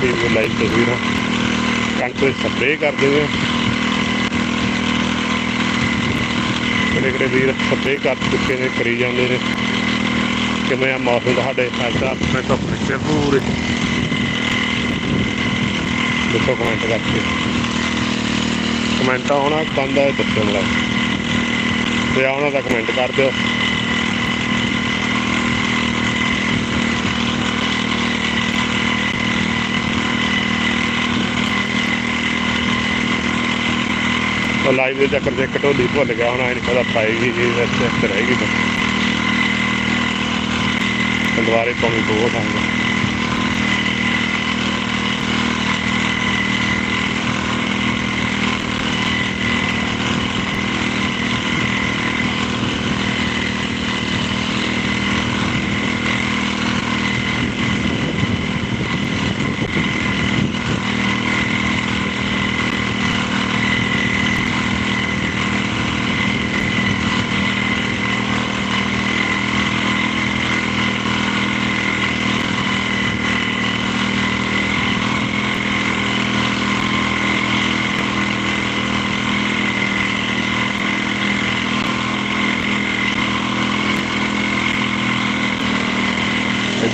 ਤੇ ਲਾਈਵ ਤਸਵੀਰਾਂ। ਕਣਕ ਦੇ ਸਪਰੇਅ ਕਰਦੇ ਨੇ। ਕਿਹੜੇ ਕਿਹੜੇ ਵੀਰ ਸਪਰੇਅ ਕਰ ਚੁੱਕੇ ਨੇ, ਕਰੀ ਜਾਂਦੇ ਨੇ। ਕਿਵੇਂ ਆ ਮੌਸਮ ਤੁਹਾਡੇ? ਅੱਜ ਦਾ ਆਪਣੇ ਤੋਂ ਪਿੱਛੇ ਪੂਰੇ। ਦੱਸੋ ਕਮੈਂਟ ਕਰਕੇ। ਕਮੈਂਟ ਆਉਣਾ, ਬੰਦ ਹੈ ਦੱਸੋ ਤੇ ਆਉਣਾ ਤਾਂ ਕਮੈਂਟ ਕਰ ਦਿਓ। ਲਾਈਵ ਦੇ ਚੱਕਰ 'ਚ ਇੱਕ ਭੁੱਲ ਗਿਆ ਹੁਣ ਐ ਨਹੀਂ ਪਤਾ ਪਾਏਗੀ ਜੀ ਵੈਸੇ ਇੱਥੇ ਰਹੇਗੀ ਦੁਬਾਰੇ ਪਾਉਣੀ ਬਹੁਤ ਆਉਂਦਾ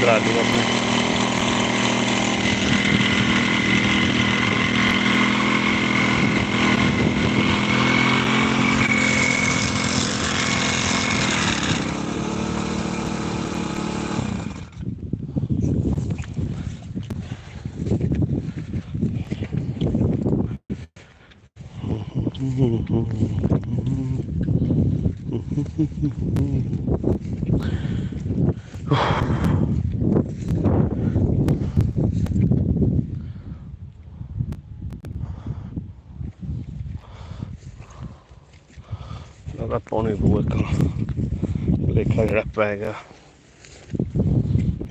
gradinha aqui. Oh. ਆਪਣੇ ਪਾਉਣੀ ਪਊ ਇੱਕ ਲੇਖਾ ਜਿਹੜਾ ਪੈ ਗਿਆ।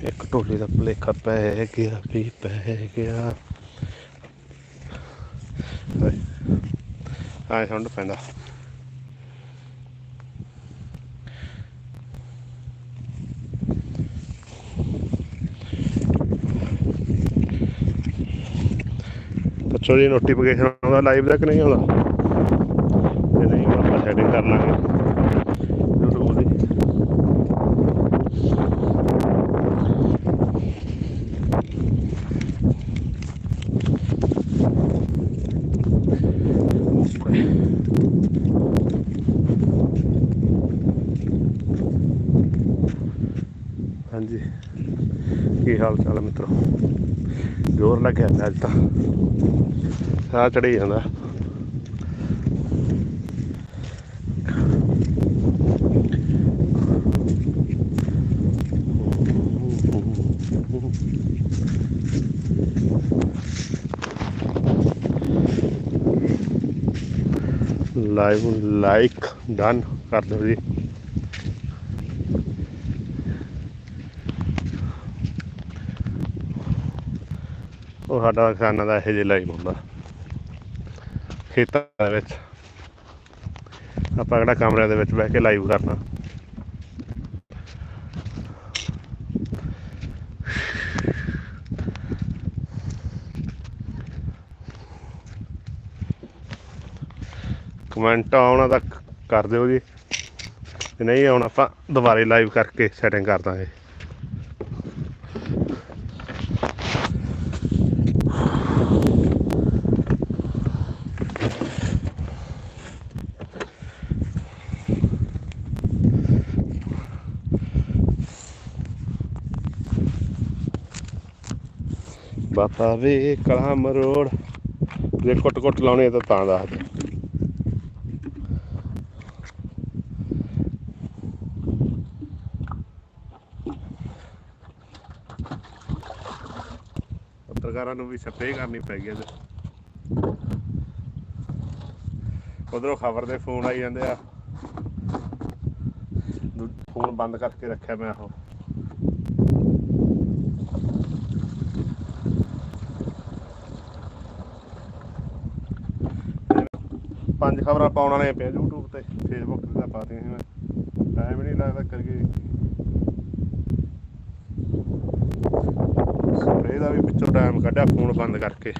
ਇੱਕ ਢੋਲੀ ਦਾ ਭੁਲੇਖਾ ਪੈ ਗਿਆ, ਵੀ ਪੈ ਗਿਆ। ਆਏ ਸੁਣ ਪੈਂਦਾ। ਪੁੱਛੋ ਜੀ ਨੋਟੀਫਿਕੇਸ਼ਨ ਆਉਂਦਾ ਲਾਈਵ ਦਾ ਕਿ ਨਹੀਂ ਆਉਂਦਾ। ਜੇ ਨਹੀਂ, ਹੁਣ ਆਪਾਂ ਸੈਟਿੰਗ ਕਰ ਲਾਂਗੇ। YouTube ਦੀ। ਹਾਂਜੀ। ਕੀ ਹਾਲ ਚਾਲ ਹੈ ਮਿੱਤਰੋ? ਜ਼ੋਰ ਲੱਗਿਆ ਪਿਆ ਅੱਜ ਤਾਂ। ਸਾਹ ਚੜੀ ਜਾਂਦਾ। ਲਾਈਵ ਲਾਈਕ ਡਨ ਕਰ ਦਿਓ ਜੀ। ਉਹ ਸਾਡਾ ਕਿਸਾਨਾਂ ਦਾ ਇਹੋ ਜਿਹਾ ਲਾਈਵ ਹੁੰਦਾ। ਖੇਤਾਂ ਦੇ ਵਿੱਚ ਆਪਾਂ ਕਿਹੜਾ ਕਮਰਿਆਂ ਦੇ ਵਿੱਚ ਬਹਿ ਕੇ ਲਾਈਵ ਕਰਨਾ। ਕਮੈਂਟ ਆਉਣਾ ਤਾਂ ਕਰ ਦਿਓ ਜੀ। ਨਹੀਂ ਆਉਣਾ ਆਪਾਂ ਦੁਬਾਰੇ ਲਾਈਵ ਕਰਕੇ ਸੈਟਿੰਗ ਕਰ ਦਾਂਗੇ। ਬਾਪਾ ਵੇ ਕਲਾ ਮਰੋੜ। ਜੇ ਕੁੱਟ ਕੁੱਟ ਲਾਉਣੇ ਤਾਂ ਤਾਂ ਦੱਸ ਦੇ। ਪੱਤਰਕਾਰਾਂ ਨੂੰ ਵੀ ਸਪਰੇਅ ਕਰਨੀ ਪੈ ਗਈ ਅੱਜ ਉਧਰੋਂ ਖਬਰ ਦੇ ਫੋਨ ਆਈ ਜਾਂਦੇ ਆ। ਦੂ- ਫੋਨ ਬੰਦ ਕਰਕੇ ਰੱਖਿਆ ਮੈਂ ਉਹ। ਪੰਜ ਖਬਰਾਂ ਪਾਉਣ ਵਾਲੇ ਪਿਆ YouTube ਤੇ, Facebook ਤੇ ਤਾਂ ਪਾਤੀਆਂ ਸੀ ਮੈਂ ਟਾਈਮ ਨਹੀਂ ਲੱਗਦਾ ਕਰਕੇ। ਕੈਮਰੇ ਦਾ ਵੀ ਵਿੱਚੋਂ ਟਾਈਮ ਕੱਢਿਆ ਫੋਨ ਬੰਦ ਕਰਕੇ।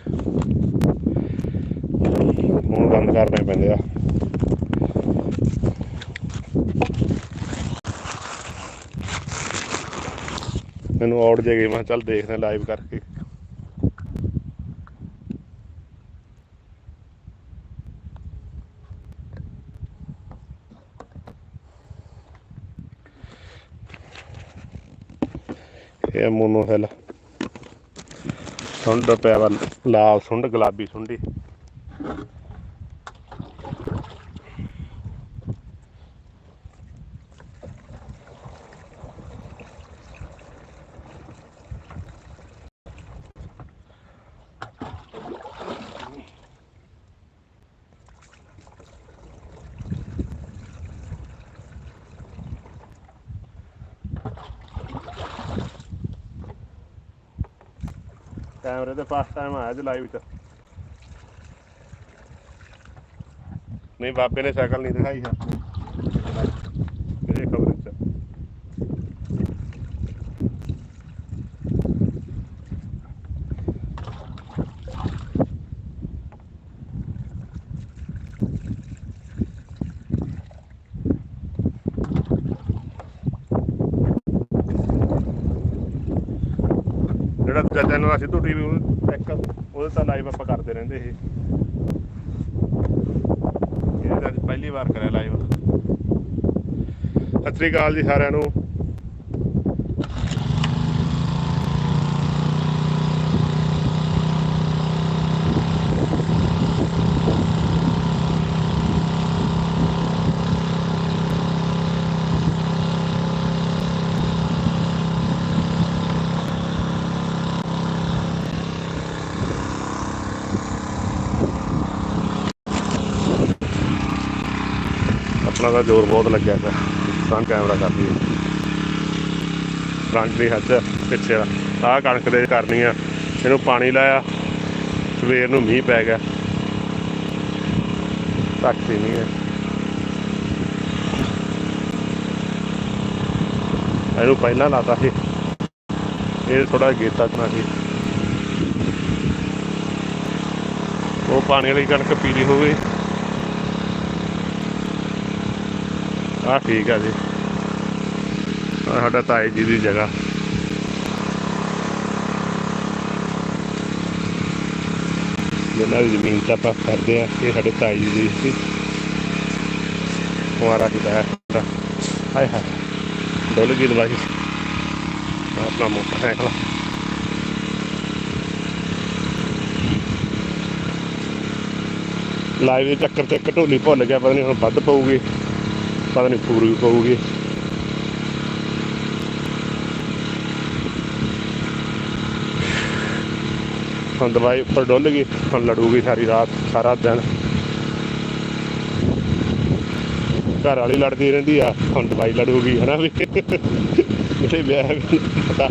ਫੋਨ ਬੰਦ ਕਰਨੇ ਪੈਂਦੇ ਆ। ਮੈਨੂੰ ਆਉਟ ਜੇ ਗਈ ਮੈਂ ਕਿਹਾ ਚੱਲ ਦੇਖਦੇ ਲਾਈਵ ਕਰਕੇ। ਇਹ ਮੋਨੋ ਹਿੱਲ। ਸੁੰਡ ਪਿਆ ਵਾ ਲਾਲ ਸੁੰਡ ਗੁਲਾਬੀ ਸੁੰਡੀ। ਕੈਮਰੇ ਤੇ ਫਸਟ ਟਾਈਮ ਆਇਆ ਜੀ ਲਾਈਵ ਚ। ਨਹੀਂ, ਬਾਬੇ ਨੇ ਸਾਈਕਲ ਨਹੀਂ ਦਿਖਾਈ ਹੈ ਇਹ ਖਬਰ ਚ ਜਿਹੜਾ ਦੂਜਾ ਚੈਨਲ ਆ ਸਿੱਧੂ ਟੀਵੀ ਉਹ ਇੱਕ ਉਹਦੇ ਤਾਂ ਲਾਈਵ ਆਪਾਂ ਕਰਦੇ ਰਹਿੰਦੇ ਇਹ। ਇਹ ਤਾਂ ਪਹਿਲੀ ਵਾਰ ਕਰਿਆ ਲਾਈਵ ਸਤਿ ਸ੍ਰੀ ਅਕਾਲ ਜੀ ਸਾਰਿਆਂ ਨੂੰ। ਆਪਣਾ ਤਾਂ ਜ਼ੋਰ ਬਹੁਤ ਲੱਗਿਆ ਪਿਆ। ਫਰੰਟ ਕੈਮਰਾ ਕਰ ਲਈਏ ਫਰੰਟ ਨਹੀਂ ਹੱਥ ਪਿੱਛੇ ਦਾ। ਆਹ ਕਣਕ ਦੇ ਕਰਨੀ ਆ। ਇਹਨੂੰ ਪਾਣੀ ਲਾਇਆ। ਸਵੇਰ ਨੂੰ ਮੀਂਹ ਪੈ ਗਿਆ। ਤੱਕ ਹੀ ਨਹੀਂ ਹੈ। ਇਹਨੂੰ ਪਹਿਲਾਂ ਲਾਤਾ ਸੀ। ਇਹ ਥੋੜਾ ਗੇਤਾ ਚਣਾ ਸੀ। ਉਹ ਪਾਣੀ ਵਾਲੀ ਕਣਕ ਪੀਲੀ ਹੋ ਗਈ ਆ ਠੀਕ ਆ ਜੀ। ਆਹ ਸਾਡਾ ਤਾਏ ਜੀ ਦੀ ਜਗ੍ਹਾ। ਜਿਹਨਾਂ ਦੀ ਜ਼ਮੀਨ ਤਾਂ ਆਪਾਂ ਕਰਦੇ ਆ, ਇਹ ਸਾਡੇ ਤਾਏ ਜੀ ਦੀ ਸੀ। ਹਮਾਰਾ ਹੀ ਹੈ ਹਾਏ ਹਾਏ, ਡੋਲ ਗਈ ਦਵਾਈ। ਆਪਣਾ ਮੋਟਰਸਾਈਕਲ ਲਾਈਵ ਦੇ ਚੱਕਰ ਤੇ ਇੱਕ ਢੋਲੀ ਭੁੱਲ ਗਿਆ, ਪਤਾ ਨਹੀਂ ਹੁਣ ਵੱਧ ਪਊਗੀ। ਪਤਾ ਨਹੀਂ ਪੂਰੀ ਪਊਗੀ। ਹੁਣ ਦਵਾਈ ਉੱਪਰ ਡੁੱਲ ਗਈ, ਹੁਣ ਲੜੂਗੀ ਸਾਰੀ ਰਾਤ, ਸਾਰਾ ਦਿਨ। ਘਰ ਵਾਲੀ ਲੜਦੀ ਰਹਿੰਦੀ ਆ, ਹੁਣ ਦਵਾਈ ਲੜੂਗੀ, ਹਨਾ ਵੀ। ਮੇਰੇ ਵਿਆਹ ਵੀ ਪਤਾ।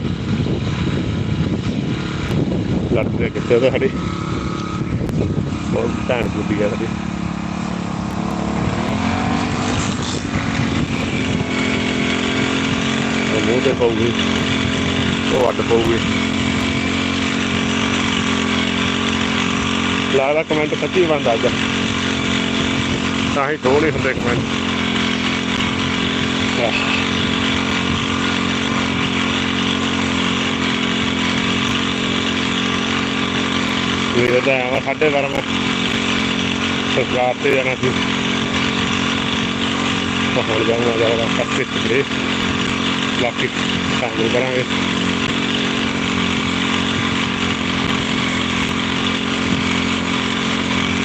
ਲੜਦੇ ਕਿੱਥੇ ਤਾਂ ਸਾਡੀ। ਬਹੁਤ ਭੈਣ ਬੁੱਢੀ ਆ ਸਾਡੀ ਉਹ ਮੂੰਹ ਤੇ ਪਊਗੀ। ਉਹ ਅੱਡ ਪਊਗੀ। ਲੱਗਦਾ ਕਮੈਂਟ ਸੱਚੀ ਬੰਦਾ ਅੱਜ ਤਾਂ ਹੀ ਦੋ ਨਹੀਂ ਹੁੰਦੇ ਕਮੈਂਟ ਮੇਰੇ ਤਾਂ ਆਵਾ ਸਾਡੇ ਬਾਰਾਂ ਮੈਂ ਸਰਕਾਰ ਤੇ ਜਾਣਾ ਸੀ। ਤਾਂ ਹੁਣ ਜਾਊਂਗਾ ਜਾਊਂਗਾ ਕੱਟੇ ਬਾਕੀ ਕੰਮ ਕਰਾਂਗੇ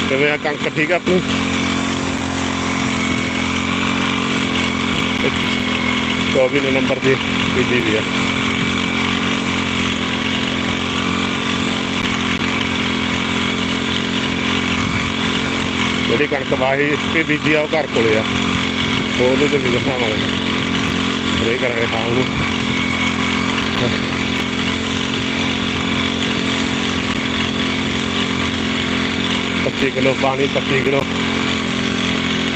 ਕਿਵੇਂ ਆ ਕਣਕ ਠੀਕ ਆ ਆਪਣੀ ਚੌਵੀ ਨੰਬਰ ਦੀ ਬੀਜੀ ਵੀ ਆ ਜਿਹੜੀ ਕਣਕ ਵਾਹੀ ਤੇ ਬੀਜੀ ਆ ਉਹ ਘਰ ਕੋਲੇ ਆ ਉਹਦੇ ਤੇ ਵੀ ਦਿਖਾਵਾਂਗੇ ਰੇ ਕਰਾਂਗੇ ਸ਼ਾਮ ਨੂੰ ਪੱਚੀ ਕਿਲੋ ਪਾਣੀ 25 ਕਿਲੋ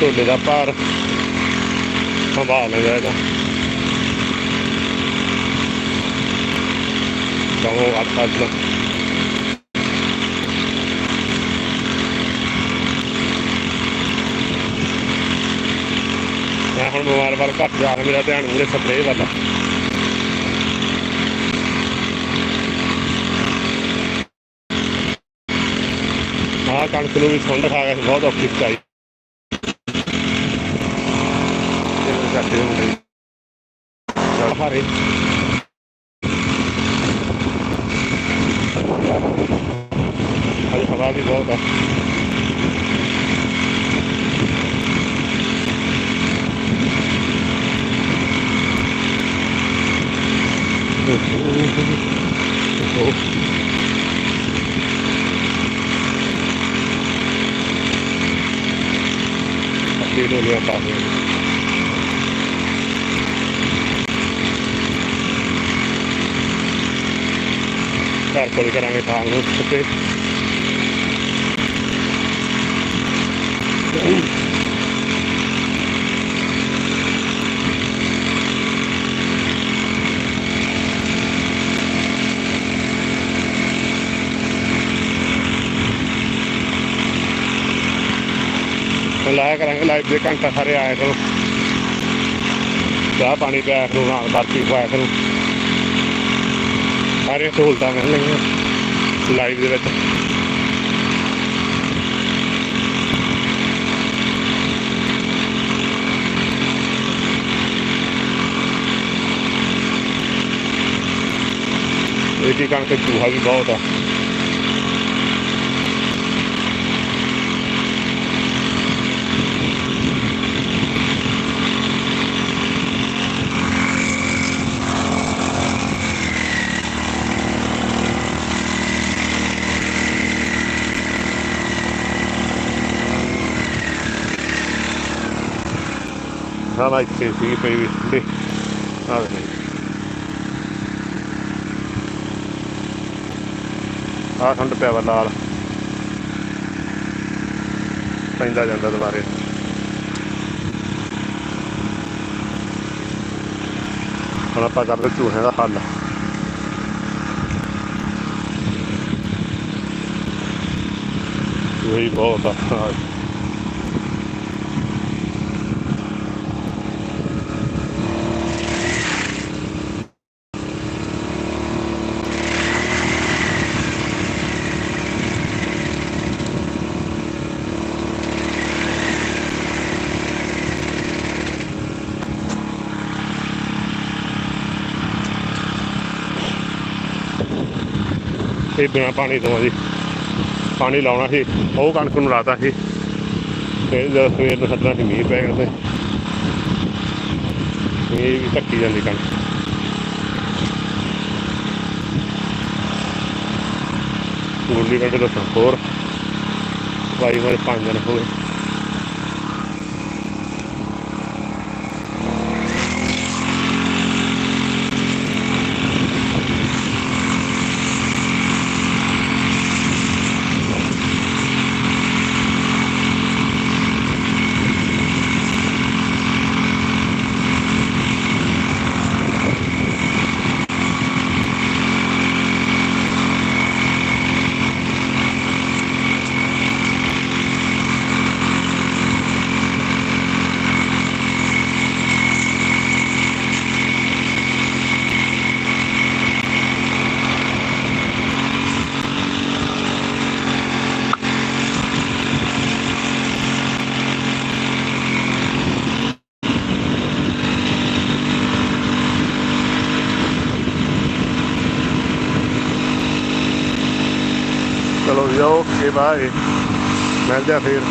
ਢੋਲੇ ਦਾ ਭਾਰ ਸੰਭਾਲ ਲੈਂਦਾ ਇਹਦਾ ਉਹ ਅੱਠ ਅੱਠ ਹੁਣ ਬਿਮਾਰ ਵੱਲ ਘੱਟ ਜਾ ਰਿਹਾ, ਮੇਰਾ ਧਿਆਨ ਮੂਰੇ ਸਪਰੇਅ ਵੱਲ ਆ। ਕਣਕ ਨੂੰ ਵੀ ਸੁੰਡ ਖਾ ਗਿਆ ਬਹੁਤ ਔਖੀ ਸਚਾਈ ਇਹ ਚਾਚੇ ਦੇ ਦੀ ਅੱਜ ਹਵਾ ਵੀ ਬਹੁਤ ਆ ਉਹ ਅੱਗੇ ਨੂੰ ਲਿਆ ਪਾ ਦੇ ਘਰ ਕੋਲ ਕਰਾਂਗੇ ਥਾਂ ਨੂੰ ਤੇ ਲਾਇਆ ਕਰਾਂਗੇ ਲਾਈਵ ਦੇ ਘੰਟਾ ਸਾਰੇ ਆਇਆ ਕਰੋ ਚਾਹ ਪਾਣੀ ਪਿਆ ਕਰੋ ਨਾਲ, ਬਾਕੀ ਖਵਾਇਆ ਕਰੋ ਸਾਰੀਆਂ ਸਹੂਲਤਾਂ ਮਿਲਣਗੀਆਂ ਲਾਈਵ ਦੇ ਵਿੱਚ। ਇਹ ਕੀ ਕਣਕ ਚੂਹਾ ਵੀ ਬਹੁਤ ਆ। ਹਾਂ ਮੈਂ ਇੱਥੇ ਸੀ ਪਈ ਵੀ ਦੇ ਆ ਆ ਖੰਡ ਪਿਆ ਵਾ ਲਾਲ ਪੈਂਦਾ ਜਾਂਦਾ ਦੁਬਾਰੇ। ਹੁਣ ਆਪਾਂ ਕਰਦੇ ਚੂਹਿਆਂ ਦਾ ਹੱਲ। ਚੂਹੇ ਬਹੁਤ ਆ। ਇਹ ਬਿਨਾ ਪਾਣੀ ਤੋਂ ਜੀ ਪਾਣੀ ਲਾਉਣਾ ਸੀ, ਉਹ ਕਣਕ ਨੂੰ ਲਾਤਾ ਸੀ। ਤੇ ਜਦ ਸਵੇਰ ਨੂੰ ਸੱਟਣਾ ਸੀ, ਮੀਂਹ ਪੈ ਗਿਆ ਤੇ ਇਹ ਵੀ ਧੱਕੀ ਜਾਂਦੀ ਕਣਕ। ਗੁੱਲੀ ਕੱਢ ਲੋ ਹੋਰ। ਵਾਰੀ ਵਾਰੀ ਪੰਜ ਦਿਨ ਹੋ ਗਏ ਮਿਲਦੇ ਆ ਫੇਰ।